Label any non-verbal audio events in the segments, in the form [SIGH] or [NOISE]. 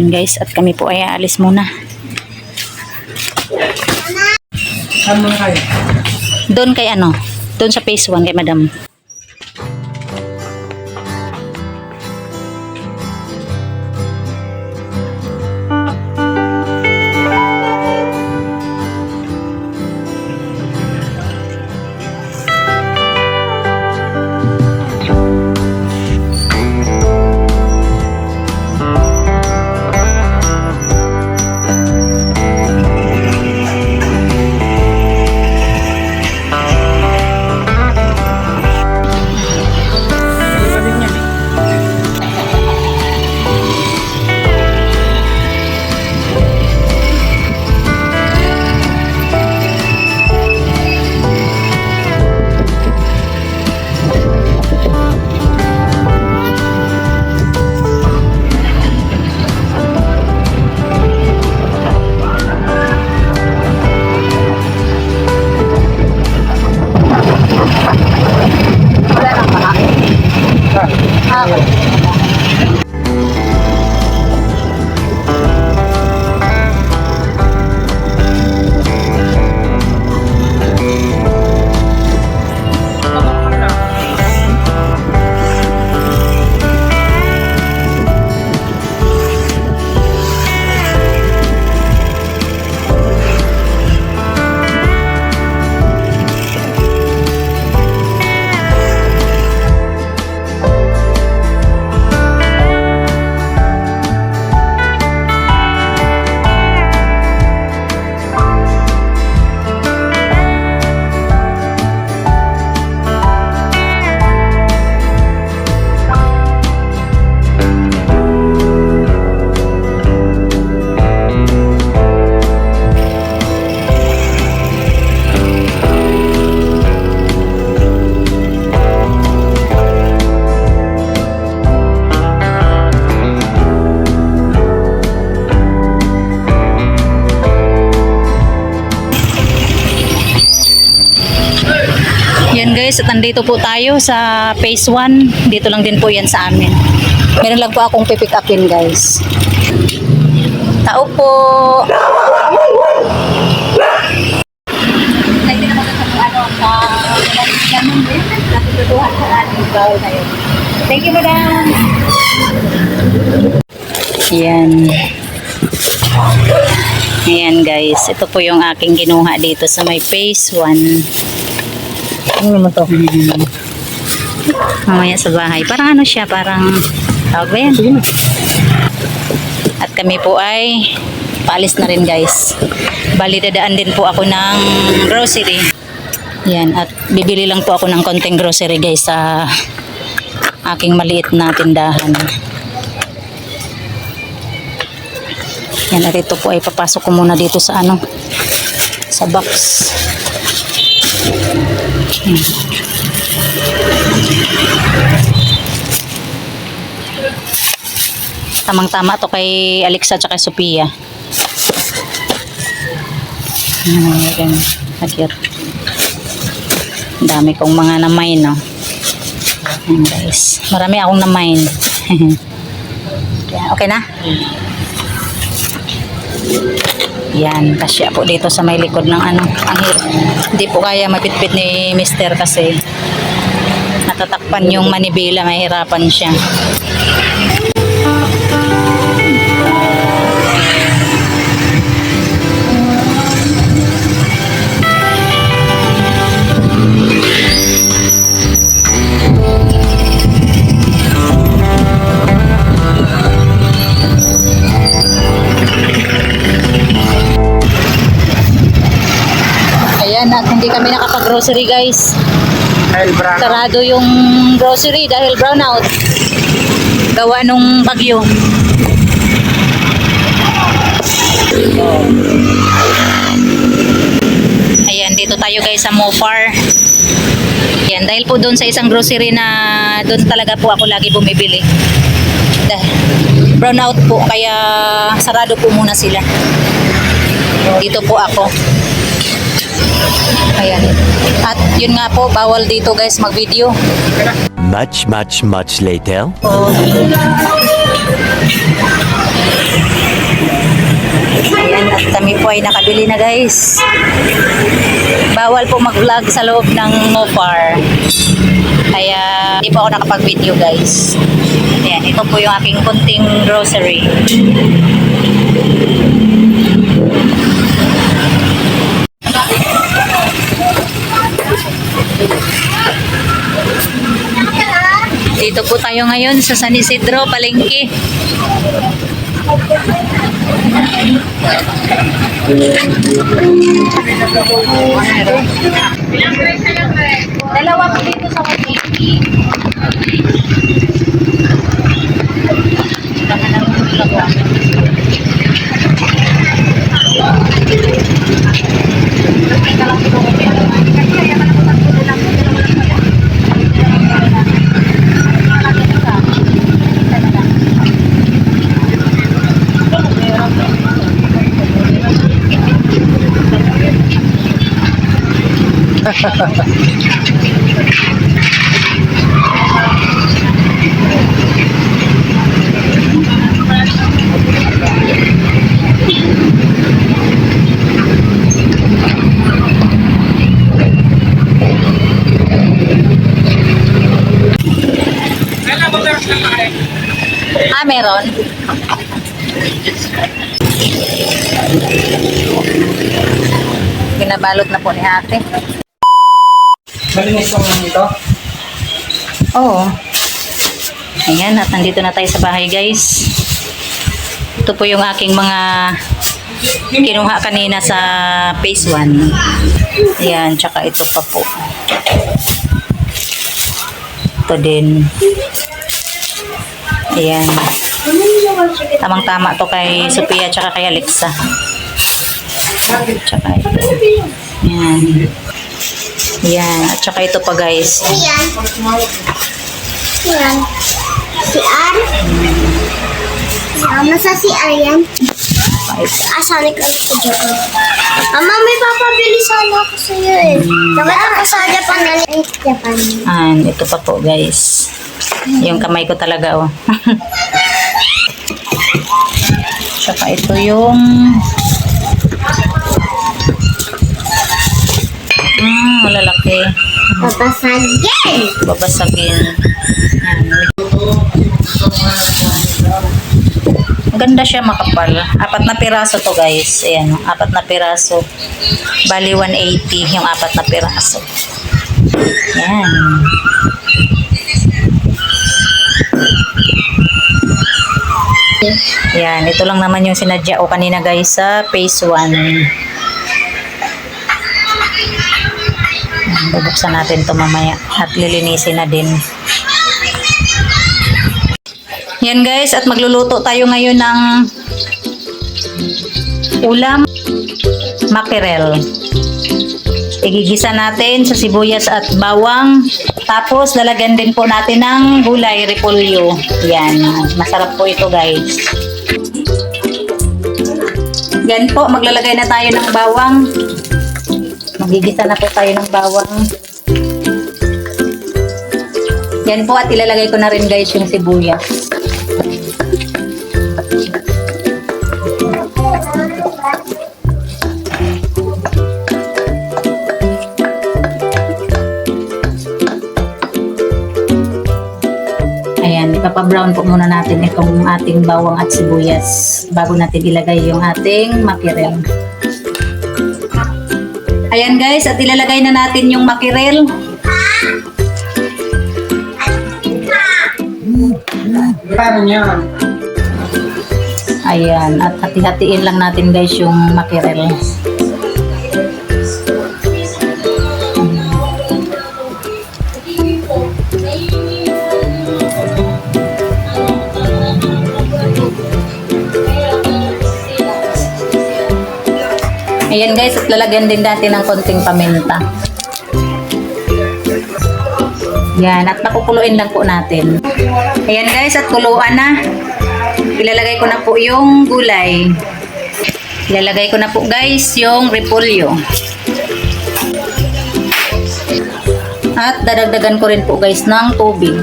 Ayan guys, at kami po ay aalis muna. Doon kay ano? Doon sa phase 1 kay madam. Yan guys, at nandito po tayo sa phase 1. Dito lang din po yan sa amin. Meron lang po akong pipick upin guys. Tao po! Thank you, madam. Yan. Ayan guys, ito po yung aking ginuha dito sa may phase 1. Ano naman to? Mamaya sa bahay. Parang ano siya, parang tawag ba yan? At kami po ay paalis na rin guys. Bali dadaan din po ako ng grocery. Yan, at bibili lang po ako ng konting grocery guys sa aking maliit na tindahan. Yan, at po ay papasok ko muna dito sa ano, sa box. Tamang-tama to kay Alexa at kay Sophia. Ano yan? Here. Ang dami kong mga namay, no? Ayan, guys. Marami akong namay. [LAUGHS] Okay na? Yan, kasya po dito sa may likod ng ano. Ang hirap. Hindi po kaya mapitpit ni Mister kasi natatakpan yung manibela, mahirapan siya. Ayan, at hindi kami nakapag-grocery guys. Kyle Brown. Sarado yung grocery dahil brownout. Gawa nung bagyo. Ayan, dito tayo guys sa Mopar. Ayan, dahil po doon sa isang grocery na doon talaga po ako lagi bumibili. Dahil brownout po, kaya sarado po muna sila. Dito po ako. Ayan. At yun nga po, bawal dito guys mag-video. Much, much, much later. Oh. ay nakabili na guys. Bawal po mag-vlog sa loob ng Mopar. Kaya hindi po ako nakapag-video guys. Ayan, ito po yung aking kunting grocery. Dito po tayo ngayon sa San Isidro, Palengke. Dalawa po dito sa 180. Ah, meron. Binabalot na po ni ate. Malinis yung ito. Oo. Ayan, at nandito na tayo sa bahay guys. Ito po yung aking mga kinuha kanina sa phase 1. Ayan, tsaka ito pa po. Ito din. Ayan. Tamang-tama to kay Sophia tsaka kay Alexa. Tsaka ito. Ayan. Ayan. At tsaka ito pa guys. Yan. Yan. Si Ar. Sama sa si Ar yan. Asali ka dito dyan. Mama, may papabili sana ako sa iyo eh. Dapat ako sa Japan na Japan. Ayan, ito pa po guys. Yung kamay ko talaga oh. [LAUGHS] Tsaka ito yung malalaki. Papasagin. Babasagin. Ayan. Ganda siya makapal. Apat na piraso to guys. Ayan, apat na piraso. Bali 180 yung apat na piraso. Ayan. Yan, ito lang naman yung sinadya ko kanina guys sa phase 1. Bubuksan natin to mamaya at lilinisin na din. Yan guys, at magluluto tayo ngayon ng ulam mackerel. Igigisa natin sa sibuyas at bawang. Tapos, lalagyan din po natin ng gulay, repolyo. Yan. Masarap po ito, guys. Yan po, maglalagay na tayo ng bawang. Magigisa na po tayo ng bawang. Yan po, at ilalagay ko na rin, guys, yung sibuyas. Ayan, ipapa-brown po muna natin itong ating bawang at sibuyas bago natin ilagay yung ating makirel. Ayan guys, at ilalagay na natin yung makirel. Paano niya? Ayan, at hati-hatiin lang natin guys yung makirel. Ayan guys, at lalagyan din natin ng konting paminta. Yan, at pakukuluin lang po natin. Ayan guys, at kuluan na. Ilalagay ko na po yung gulay. Ilalagay ko na po guys yung repolyo. At dadagdagan ko rin po guys ng tubig.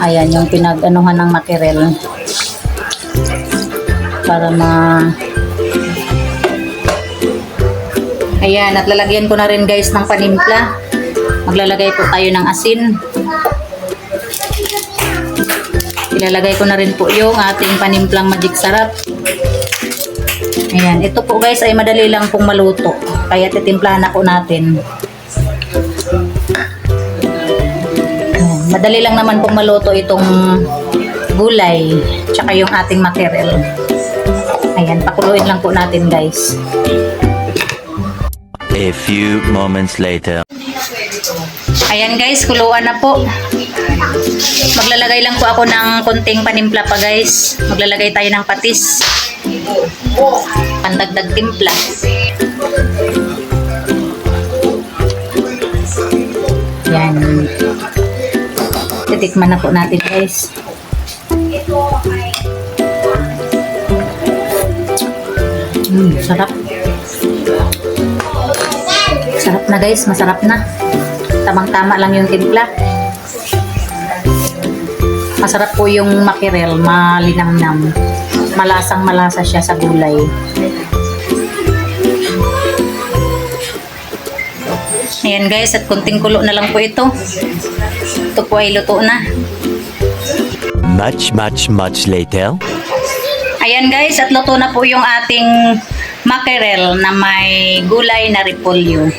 Ayan yung pinag-anuhan ng makirel. Para ma Ayan, at lalagyan ko na rin guys ng panimpla. Maglalagay po tayo ng asin. Ilalagay ko na rin po yung ating panimplang magic sarap. Ayan, ito po guys ay madali lang pong maluto. Kaya titimplahan na natin. Madali lang naman pong maluto itong gulay. Tsaka yung ating mackerel. Ayan, pakuluin lang po natin guys. A few moments later. Ayan guys, kuluan na po. Maglalagay lang po ako ng konting panimpla pa guys. Maglalagay tayo ng patis. Pandagdag timpla. Yan. Titikman na po natin guys. Mm, sarap. Sarap na guys, masarap na. Tamang-tama lang yung timpla. Masarap po yung makirel, malinamnam. Malasang malasa siya sa gulay. Ayan guys, at kunting kulo na lang po ito. Ito po ay luto na. Much, much, much later. Ayan guys, at luto na po yung ating mackerel na may gulay na repolyo.